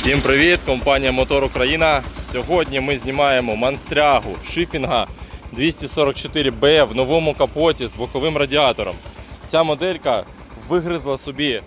Всім привіт! Компанія Мотор Україна. Сьогодні ми знімаємо Монстрягу Шифінга 244B в новому капоті з боковим радіатором. Ця моделька вигризла собі,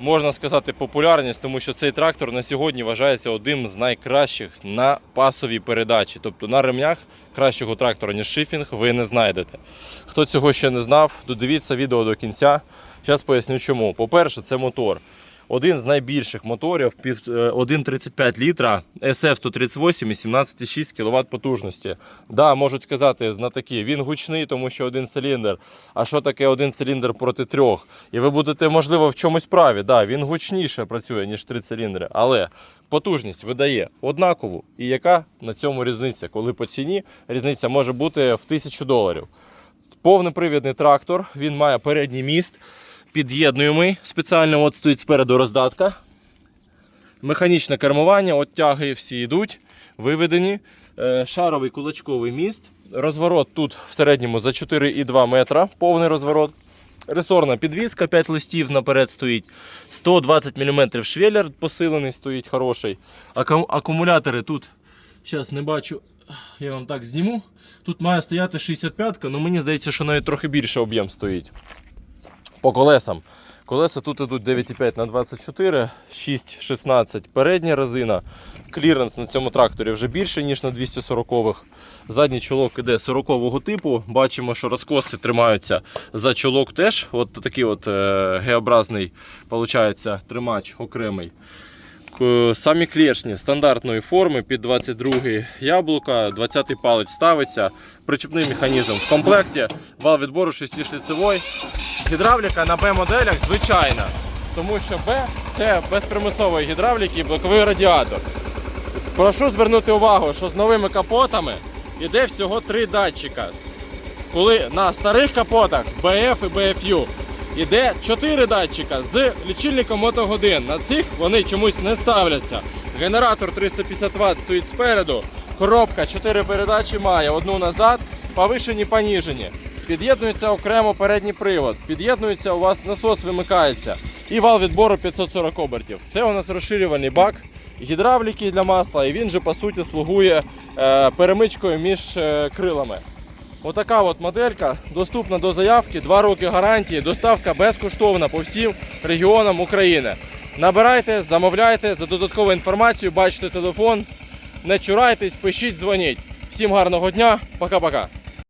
можна сказати, популярність, тому що цей трактор на сьогодні вважається одним з найкращих на пасовій передачі. Тобто на ремнях кращого трактора, ніж шифінг, ви не знайдете. Хто цього ще не знав, додивіться відео до кінця. Зараз поясню чому. По-перше, це мотор. Один з найбільших моторів е, 1,35 літра SF-138 і 17,6 кВт потужності. Да, можуть сказати знатоки, він гучний, тому що один циліндр. А що таке один циліндр проти трьох? І ви будете, можливо, в чомусь праві. Да, він гучніше працює, ніж три циліндри, але потужність видає однакову. І яка на цьому різниця? Коли по ціні різниця може бути в 1000 доларів. Повнопривідний трактор, він має передній міст, під'єднуємий. Спеціально от стоїть спереду роздатка. Механічне кермування, от тяги всі йдуть, виведені. Е, Шаровий кулачковий міст. Розворот тут в середньому за 4,2 метра, повний розворот. Ресорна підвіска, 5 листів наперед стоїть. 120 мм швеллер посилений стоїть хороший. Аку- Акумулятори тут, зараз не бачу, я вам так зніму. Тут має стояти 65, але мені здається, що навіть трохи більше об'єм стоїть. По колесам. Колеса тут ідуть 9,5 на 24, 6,16 передня резина. Кліренс на цьому тракторі вже більше, ніж на 240-х. Задній чолок іде 40-го типу. Бачимо, що розкоси тримаються за чолок теж. От такий от е, Г-образний тримач окремий. Самі клешні стандартної форми під 22 яблука, 20 палець ставиться, причепний механізм в комплекті, вал відбору 6-шліцевий. Гідравліка на Б-моделях звичайна, тому що Б це без примусової гідравліки і блоковий радіатор. Прошу звернути увагу, що з новими капотами йде всього три датчика. Коли на старих капотах BF і BFU йде 4 датчика з лічильником мотогодин. На цих вони чомусь не ставляться. Генератор 350 Вт стоїть спереду. Коробка 4 передачі має, одну назад, повишені, поніжені. Під'єднується окремо передній привод. Під'єднується, у вас насос вимикається. І вал відбору 540 обертів. Це у нас розширювальний бак гідравліки для масла, і він же по суті слугує е, перемичкою між е, крилами. Отака от моделька доступна до заявки, 2 роки гарантії, доставка безкоштовна по всім регіонам України. Набирайте, замовляйте за додаткову інформацію, бачите телефон. Не чурайтесь, пишіть, дзвоніть. Всім гарного дня, пока-пока.